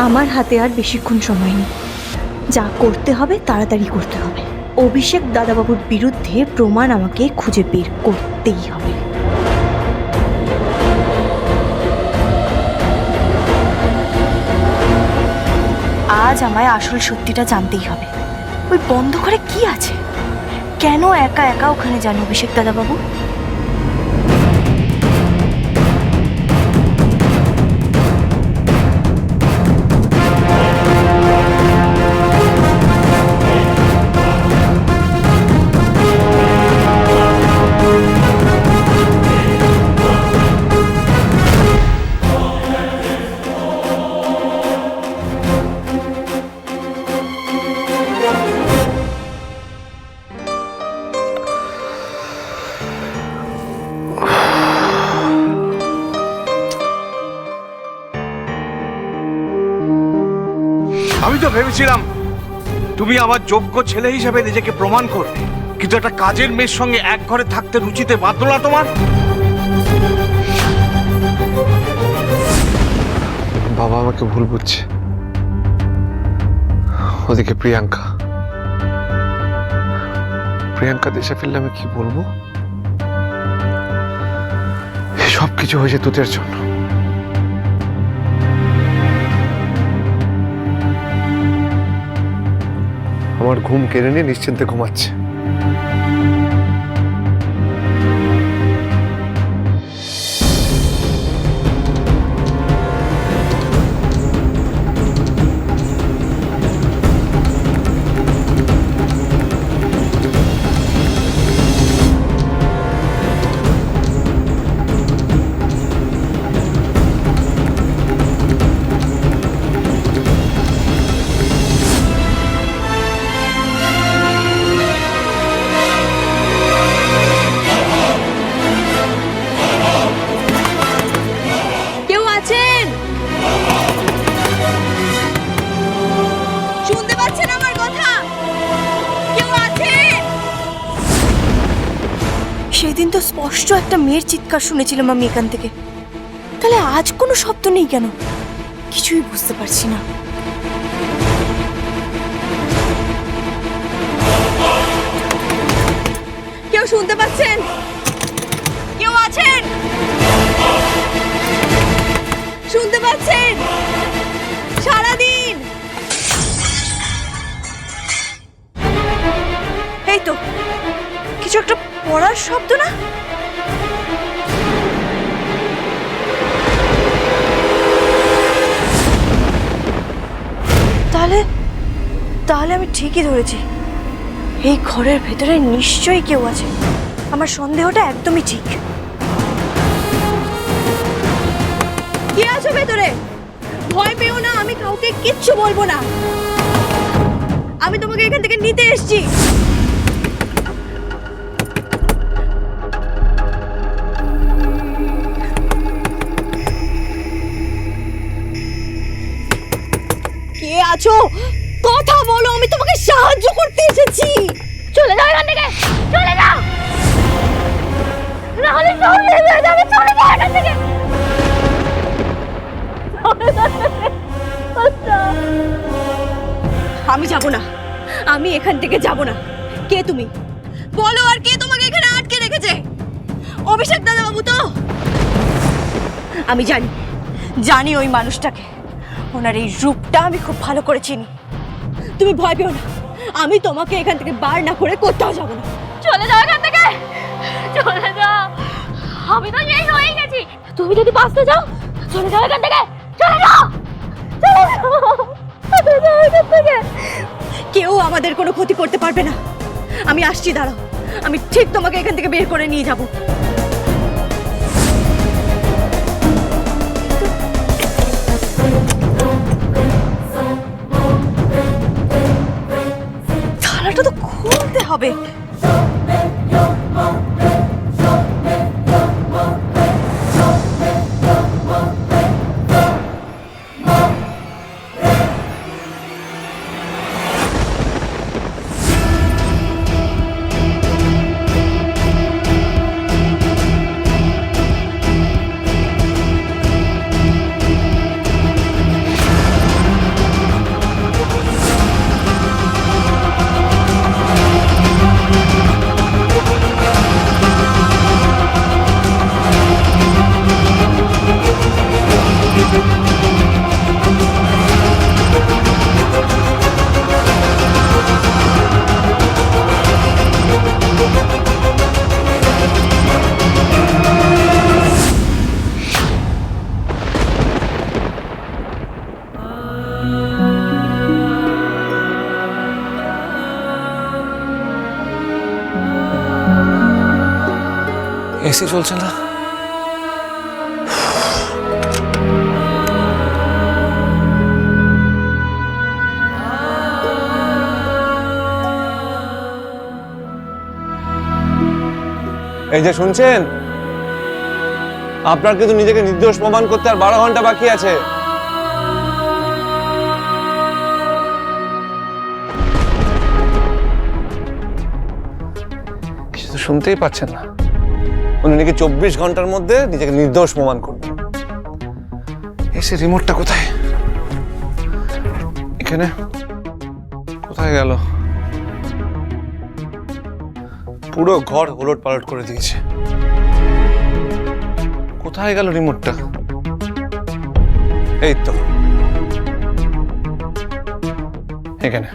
আমার হাতে আর বেশিক্ষণ সময় নেই। যা করতে হবে, তাড়াতাড়ি করতে হবে। অভিষেক দাদাবাবুর বিরুদ্ধে প্রমাণ আমাকে খুঁজে বের করতেই হবে। আজ আমায় আসল সত্যিটা জানতেই হবে। ওই বন্ধ করে কি আছে? কেন একা একা ওখানে যান অভিষেক দাদাবাবু? ভেবেছিলাম, তুমি আমার যোগ্য ছেলে হিসেবে নিজেকে প্রমাণ করবে। কিন্তু একটা কাজের মেয়ের সঙ্গে এক ঘরে থাকতে রুচিতে বাধ্য না তোমার? বাবা আমাকে ভুল বুঝছে। ওদিকে প্রিয়াঙ্কা। প্রিয়াঙ্কা দেশে ফিরলে আমি কি বলব? সব কিছু হয়েছে তুতের জন্য। ঘুম কেড়ে নিয়ে নিশ্চিন্তে ঘুমাচ্ছে। একটা মেয়ের চিৎকার শুনেছিলাম আমি এখান থেকে। তাহলে আজ কোনো শব্দ নেই কেন? কিছুই বুঝতে পারছি না। কেউ শুনতে পাচ্ছেন? কেউ আছেন? শুনতে পাচ্ছেন? সারাদিন! এই তো কিছু একটা পড়ার শব্দ না? তাহলে তাহলে আমি ঠিকই ধরেছি। এই ঘরের ভেতরে নিশ্চয়ই কেউ আছে। আমার সন্দেহটা একদমই ঠিক। কে আছো ভেতরে? ভয় পেও না, আমি কাউকে কিচ্ছু বলব না। আমি তোমাকে এখান থেকে নিতে এসেছি। কে আছো? কথা বলো আমি তোমাকে সাহায্য করতে এসেছি। চলে যাও এখান থেকে চলে যাও। নাহলে হয়ে যাবে চলে যাও এখান থেকে। আমি যাব না। আমি এখান থেকে যাব না। কে তুমি? বলো আর কে তোমাকে এখানে আটকে রেখেছে? অভিষেক দাদা বাবু তো? আমি জানি জানি ওই মানুষটাকে। ওনার এই রূপটা আমি খুব ভালো করে চিনি। তুমি ভয় পেও না। আমি তোমাকে এখান থেকে বার না করে কোথাও যাব না। চলে যাও এখান থেকে। চলে যাও। আমি তো শেষ হয়ে গেছি। তুমি যদি বাঁচতে যাও চলে যাও এখান থেকে। চলে যাও। চলে যাও। যাও এখান থেকে। কেউ আমাদের কোনো ক্ষতি করতে পারবে না। আমি আসছি দাঁড়াও। আমি ঠিক তোমাকে এখান থেকে বের করে নিয়ে যাব। হবে এসি চলছে না। এই যে শুনছেন? আপনার কিন্তু নিজেকে নির্দোষ প্রমাণ করতে আর বারো ঘণ্টা বাকি আছে। কিছু তো শুনতেই পাচ্ছেন না। উনি নাকি চব্বিশ ঘণ্টার মধ্যে নিজেকে নির্দোষ প্রমাণ করবেন এসি রিমোটটা কোথায়? এখানে। কোথায় গেল? পুরো ঘর ওলট পালট করে দিয়েছে। কোথায় গেল রিমোটটা? এই তো। এখানে।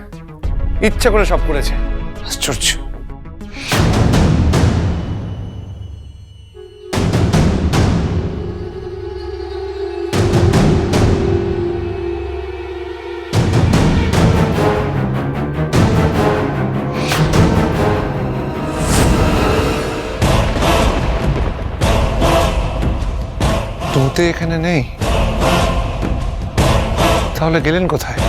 ইচ্ছা করে সব করেছে। আশ্চর্য। তোতে এখানে নেই। তাহলে গেলেন কোথায়?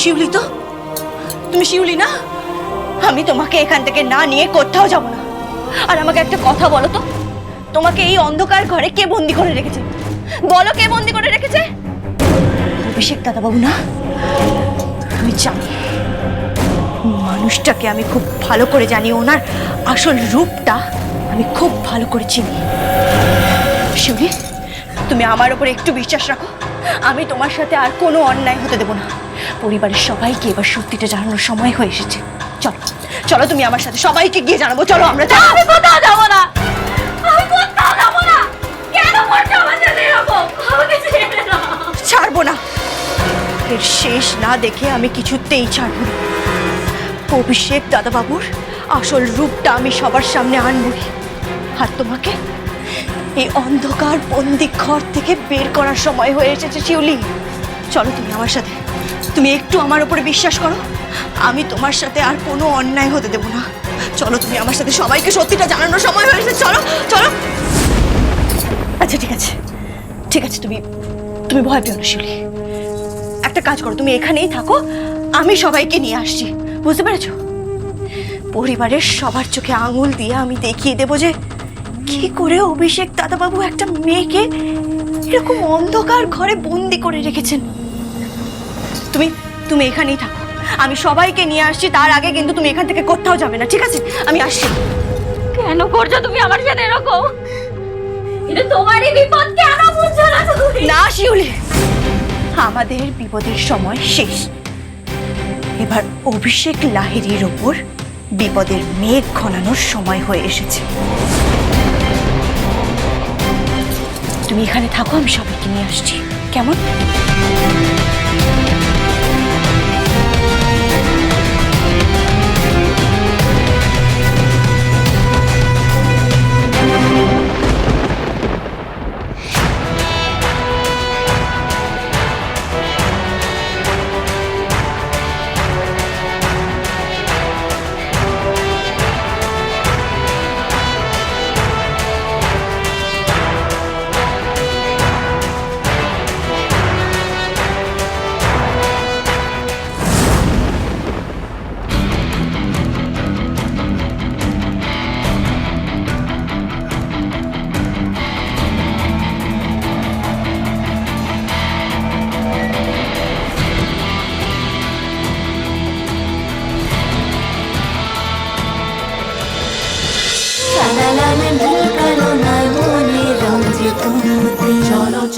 শিউলি তো? তুমি শিউলি না? আমি তোমাকে এখান থেকে না নিয়ে কোথাও যাব না। আর আমাকে একটা কথা বলো তো? তোমাকে এই অন্ধকার ঘরে কে বন্দি করে রেখেছে? বলো কে বন্দি করে রেখেছে? অভিষেক দাদাবাবু না? আমি জানি। মানুষটাকে আমি খুব ভালো করে জানি। ওনার আসল রূপটা আমি খুব ভালো করে চিনি। শিউলি, তুমি আমার উপরে একটু বিশ্বাস রাখো। আমি তোমার সাথে আর কোনো অন্যায় হতে দেবো না। পরিবারের সবাইকে এবার সত্যিটা জানানোর সময় হয়ে এসেছে। চলো চলো তুমি আমার সাথে সবাইকে গিয়ে জানাব চলো আমরা আমি কোথাও যাব না। আমি কোথাও যাব না। কেন করছ আমার সাথে এরকম? আমাকে ছেড়ে দাও। ছাড়বো না। এর শেষ না দেখে আমি কিছুতেই ছাড়বো না। অভিষেক দাদাবাবুর আসল রূপটা আমি সবার সামনে আনবই আর তোমাকে এই অন্ধকার বন্দি ঘর থেকে বের করার সময় হয়ে এসেছে শিউলি। চলো তুমি আমার সাথে তুমি একটু আমার উপরে বিশ্বাস করো। আমি তোমার সাথে আর কোনো অন্যায় হতে দেবো না। চলো, তুমি আমার সাথে সবাইকে সত্যিটা জানানোর সময় হয়েছে চলো চলো। আচ্ছা ঠিক আছে। ঠিক আছে, তুমি তুমি ভয় পেও না একটা কাজ করো, তুমি এখানেই থাকো। আমি সবাইকে নিয়ে আসছি। বুঝতে পেরেছ? পরিবারের সবার চোখে আঙুল দিয়ে আমি দেখিয়ে দেবো যে কি করে অভিষেক দাদাবাবু একটা মেয়েকে এরকম অন্ধকার ঘরে বন্দি করে রেখেছেন। তুমি তুমি এখানেই থাকো। আমি সবাইকে নিয়ে আসছি তার আগে কিন্তু তুমি এখান থেকে কোথাও যাবে না ঠিক আছে? আমি আসছি। কেন করছ তুমি আমার সাথে এরকম? এটা তোমারই বিপদ কেন বুঝছ না তুমি? না শিউলি। আমাদের বিপদের সময় শেষ। এবার অভিষেক লাহিড়ির ওপর বিপদের মেঘ ঘনানোর সময় হয়ে এসেছে। তুমি এখানে থাকো আমি সবাইকে নিয়ে আসছি। কেমন?